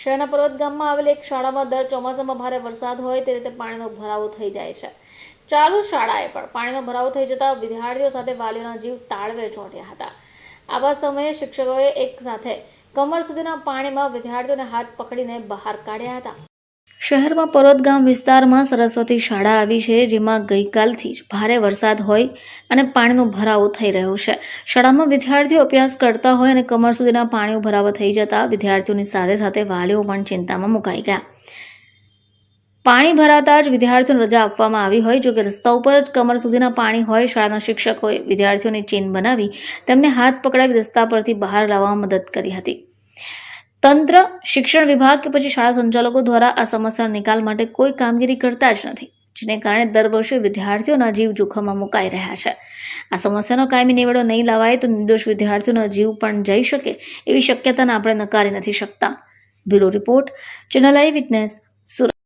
શહેરના પર્વત ગામમાં આવેલી એક શાળામાં દર ચોમાસામાં ભારે વરસાદ હોય તે રીતે પાણીનો ભરાવો થઈ જાય છે. ચાલુ શાળાએ પણ પાણીનો ભરાવો થઈ જતા વિદ્યાર્થીઓ સાથે વાલીઓના જીવ તાળવે ચોંટ્યા હતા. આવા સમયે શિક્ષકોએ એક સાથે કમર સુધીના પાણીમાં વિદ્યાર્થીઓને હાથ પકડીને બહાર કાઢ્યા હતા. શહેરમાં પર્વત ગામ વિસ્તારમાં સરસ્વતી શાળા આવી છે, જેમાં ગઈકાલથી જ ભારે વરસાદ હોય અને પાણીનો ભરાવો થઈ રહ્યો છે. શાળામાં વિદ્યાર્થીઓ અભ્યાસ કરતા હોય અને કમર સુધીના પાણીઓ ભરાવા થઈ જતા વિદ્યાર્થીઓની સાથે સાથે વાલીઓ પણ ચિંતામાં મુકાઈ ગયા. પાણી ભરાતા જ વિદ્યાર્થીઓને રજા આપવામાં આવી હોય. જો કે રસ્તા ઉપર જ કમર સુધીના પાણી હોય, શાળાના શિક્ષકોએ વિદ્યાર્થીઓની ચેન બનાવી તેમને હાથ પકડાવી રસ્તા પરથી બહાર લાવવામાં મદદ કરી હતી. તંત્ર, શિક્ષણ વિભાગ કે પછી શાળા સંચાલકો દ્વારા આ સમસ્યાના નિકાલ માટે કોઈ કામગીરી કરતા જ નથી, જેને કારણે દર વર્ષે વિદ્યાર્થીઓના જીવ જોખમમાં મુકાઈ રહ્યા છે. આ સમસ્યાનો કાયમી નિવેડો નહીં લાવાય તો નિર્દોષ વિદ્યાર્થીઓનો જીવ પણ જઈ શકે એવી શક્યતાને આપણે નકારી નથી શકતા. Bureau report, channel eyewitness, Surat.